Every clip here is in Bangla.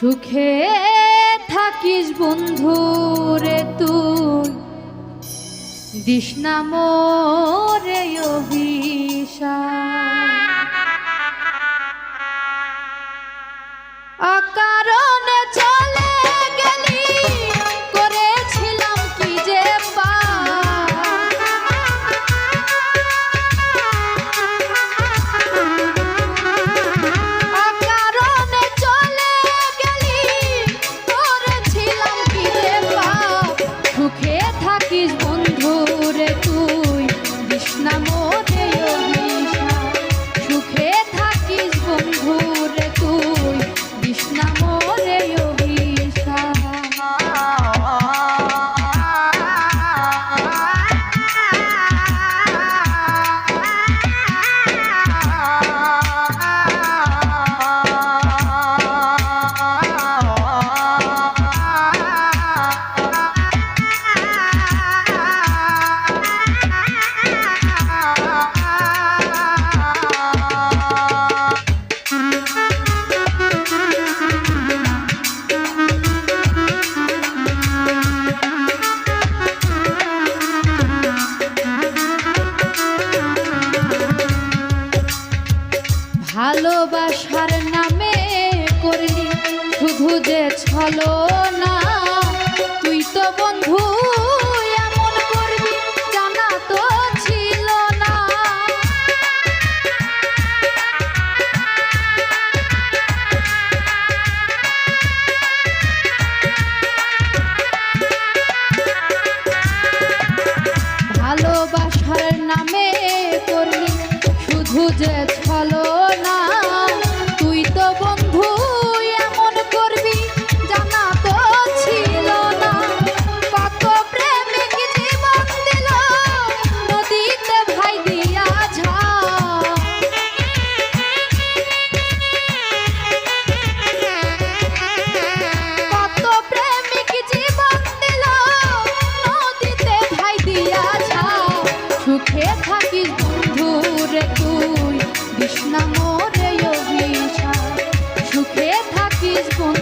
সুখে থাকিস বন্ধু রে তুই। দিস না মোরে অভি ভালোবাসার নামে করলি শুধু যে ছলো না সুখে থাকিস বন্ধু রে তুই বিষ্ণা মোরে অভিশা সুখে থাকিস বন্ধু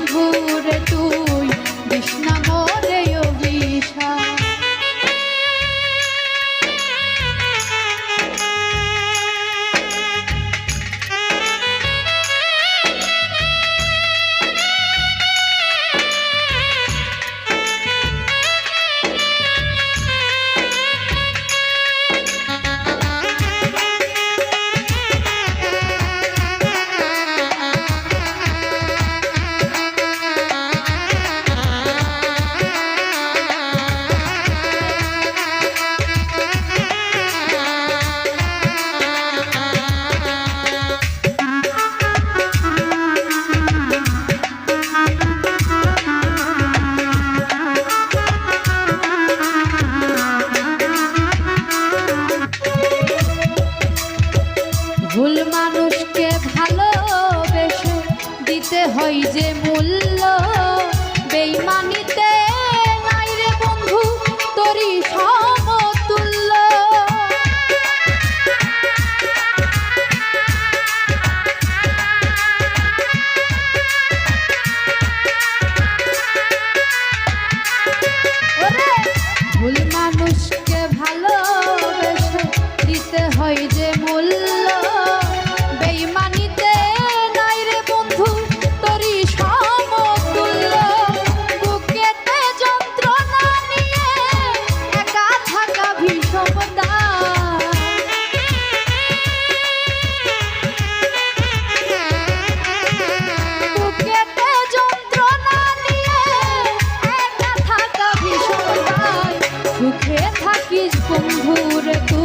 ভুল মানুষকে ভালো সুখে থাকিস বন্ধুর তু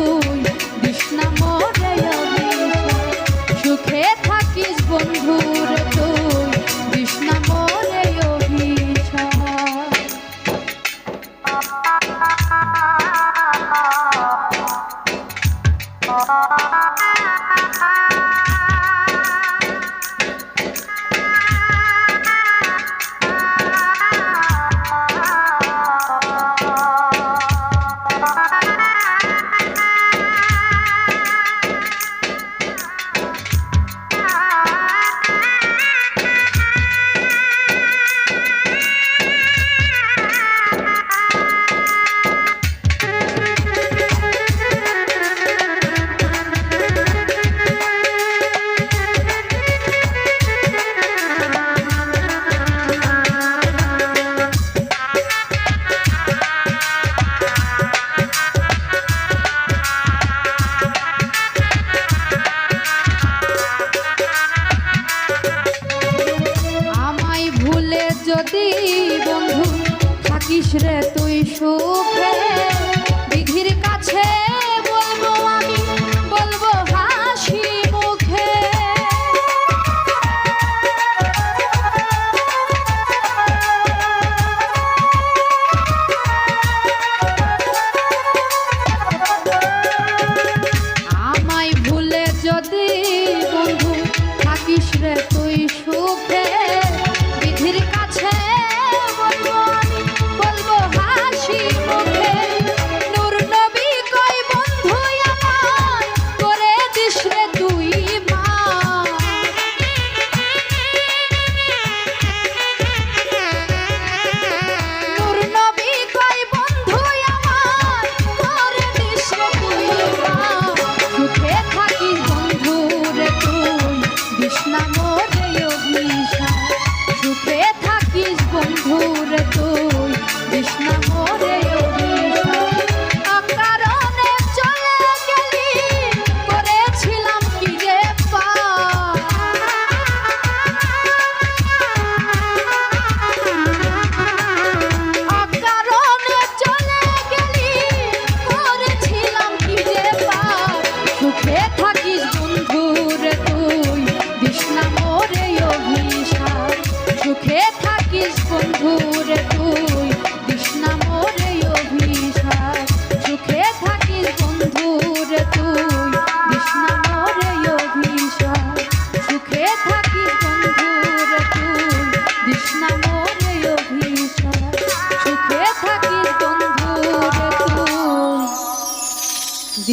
সাথেই বন্ধু থাকিস রে তুই সুখে।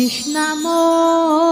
কৃষ্ণাময়